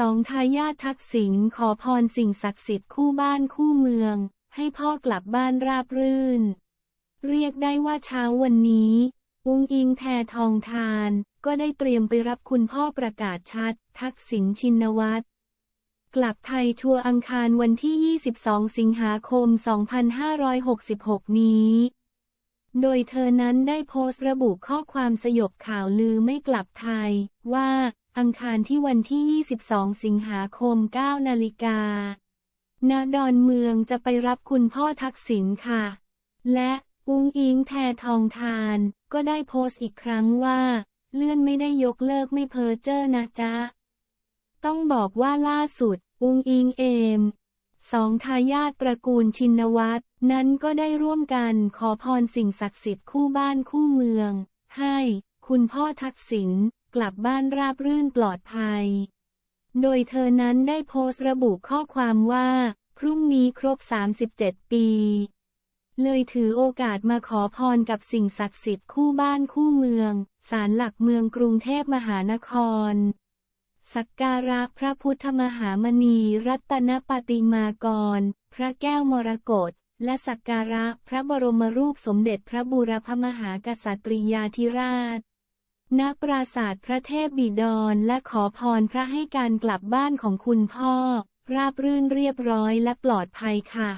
สองทายาททักษิณขอพรสิ่งศักดิ์สิทธิ์คู่บ้านคู่เมือง ให้พ่อกลับบ้านราบรื่น เรียกได้ว่าเช้าวันนี้ อุงอิงแททองทาน ก็ได้เตรียมไปรับคุณพ่อประกาศชัด ทักษิณชินวัตรกลับไทยทัวร์อังคารวันที่ 22 สิงหาคม 2566 นี้ โดยเธอนั้นได้โพสต์ระบุข้อความสยบข่าวลือไม่กลับไทย ว่า อังคารที่วันที่ 22 สิงหาคม 9 นาฬิกาณดอนเมืองจะไปรับคุณพ่อทักษิณค่ะ และอุ้งอิงแททองทาน ก็ได้โพสต์อีกครั้งว่า เลื่อนไม่ได้ยกเลิกไม่เพอเจ้อนะจ๊ะ ต้องบอกว่าล่าสุด อุ้งอิงเอม สองทายาทตระกูลชินวัตรนั้นก็ได้ร่วมกันขอพรสิ่งศักดิ์สิทธิ์คู่บ้านคู่เมือง ให้ คุณพ่อทักษิณกลับบ้านราบรื่นปลอดภัย โดยเธอนั้นได้โพสต์ระบุข้อความว่า พรุ่งนี้ครบ 37 ปี เลยถือโอกาสมาขอพรกับสิ่งศักดิ์สิทธิ์คู่บ้านคู่เมือง ศาลหลักเมืองกรุงเทพมหานคร สักการะพระพุทธมหามณีรัตนปฏิมากร พระแก้วมรกตและสักการะพระบรมรูปสมเด็จพระบูรพมหากษัตริยาธิราช ณ ปราสาทพระเทพบิดรและขอพรพระให้การกลับบ้านของคุณพ่อ ราบรื่นเรียบร้อยและปลอดภัยค่ะ